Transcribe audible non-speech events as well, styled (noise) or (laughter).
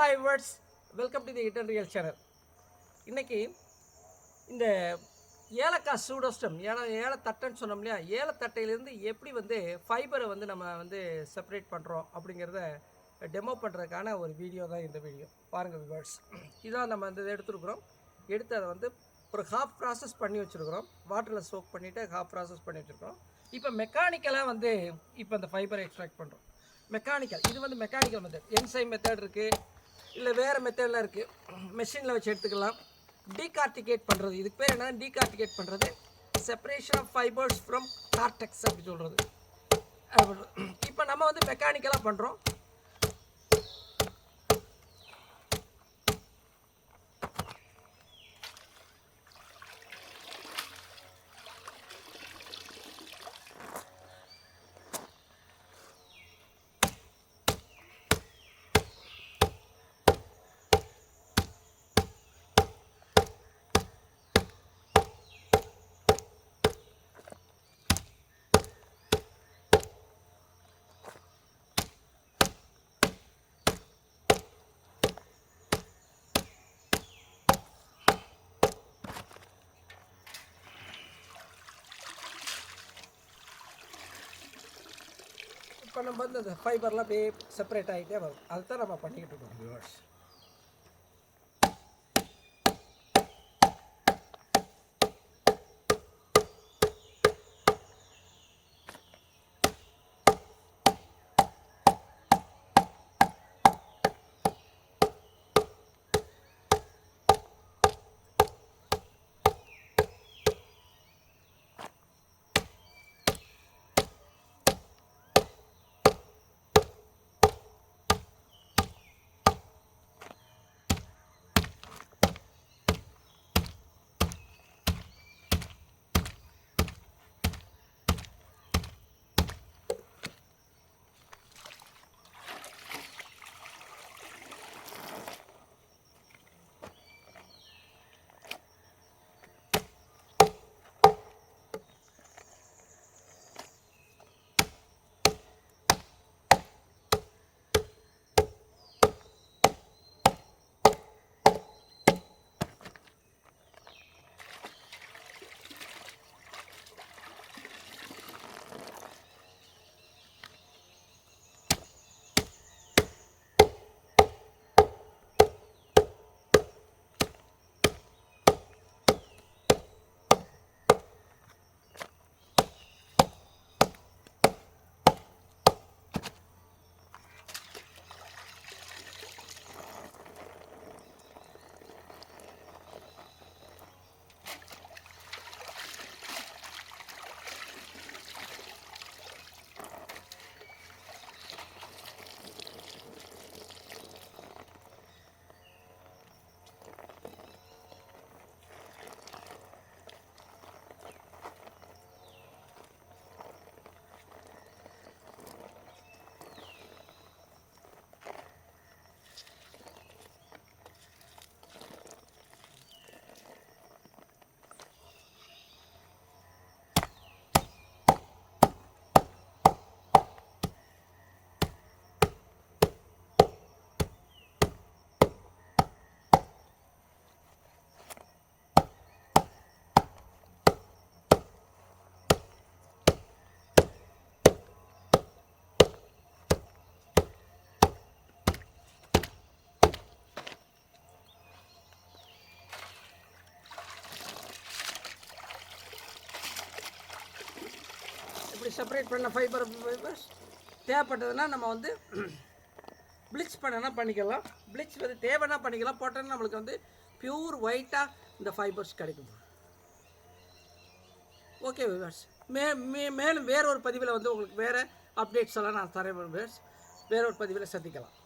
Hi words welcome to the இட்டன் real channel இன்றைக்கி இந்த ஏலக்காய் சூடோஸ்டம் ஏல ஏலத்தட்டைன்னு சொன்னோம் இல்லையா? ஏலத்தட்டையிலேருந்து எப்படி வந்து ஃபைபரை வந்து நம்ம வந்து செப்பரேட் பண்ணுறோம் அப்படிங்கிறத டெமோ பண்ணுறதுக்கான ஒரு வீடியோ தான் இந்த வீடியோ பாருங்கள் வேர்ட்ஸ் இதான் நம்ம வந்து இதை எடுத்துருக்குறோம். எடுத்து அதை வந்து ஒரு ஹாஃப் ப்ராசஸ் பண்ணி வச்சுருக்குறோம். வாட்டரில் சோக் பண்ணிவிட்டு ஹாஃப் ப்ராசஸ் பண்ணி வச்சுருக்கோம் இப்போ மெக்கானிக்கலாக வந்து இப்போ இந்த ஃபைபரை எக்ஸ்ட்ராக்ட் பண்ணுறோம் மெக்கானிக்கல் இது வந்து மெக்கானிக்கல் மெத்தட் என்சை மெத்தட் இருக்குது இல்லை வேறு மெத்தடெலாம் இருக்குது மெஷினில் வச்சு எடுத்துக்கலாம். டீகார்டிகேட் பண்ணுறது இதுக்கு பேர் என்ன? டீகார்டிகேட் பண்ணுறது separation of fibres from cortex அப்படி. சொல்கிறது இப்போ நம்ம வந்து மெக்கானிக்கலாக பண்ணுறோம் இப்போ நம்ம வந்து அந்த ஃபைபர்லாம் அப்படியே செப்பரேட் ஆகிட்டே வரும் அதுதான் நம்ம பண்ணிக்கிட்டு இருக்கோம் செப்பரேட் பண்ண ஃபைபர் ஃபைபர்ஸ் தேவைப்பட்டதுன்னா நம்ம வந்து (clears throat) ப்ளிச் பண்ணனா பண்ணிக்கலாம். ப்ளிச் வந்து தேவைன்னா பண்ணிக்கலாம். போட்டோன்னா நம்மளுக்கு வந்து பியூர் ஒயிட்டாக இந்த ஃபைபர்ஸ் கிடைக்கும். ஓகே விவர்ஸ் மே மே மேலும் வேற ஒரு பதிவில் வந்து உங்களுக்கு வேறு அப்டேட்ஸ் எல்லாம் நான் தரேன் விவர்ஸ் வேற ஒரு பதிவில் சந்திக்கலாம்.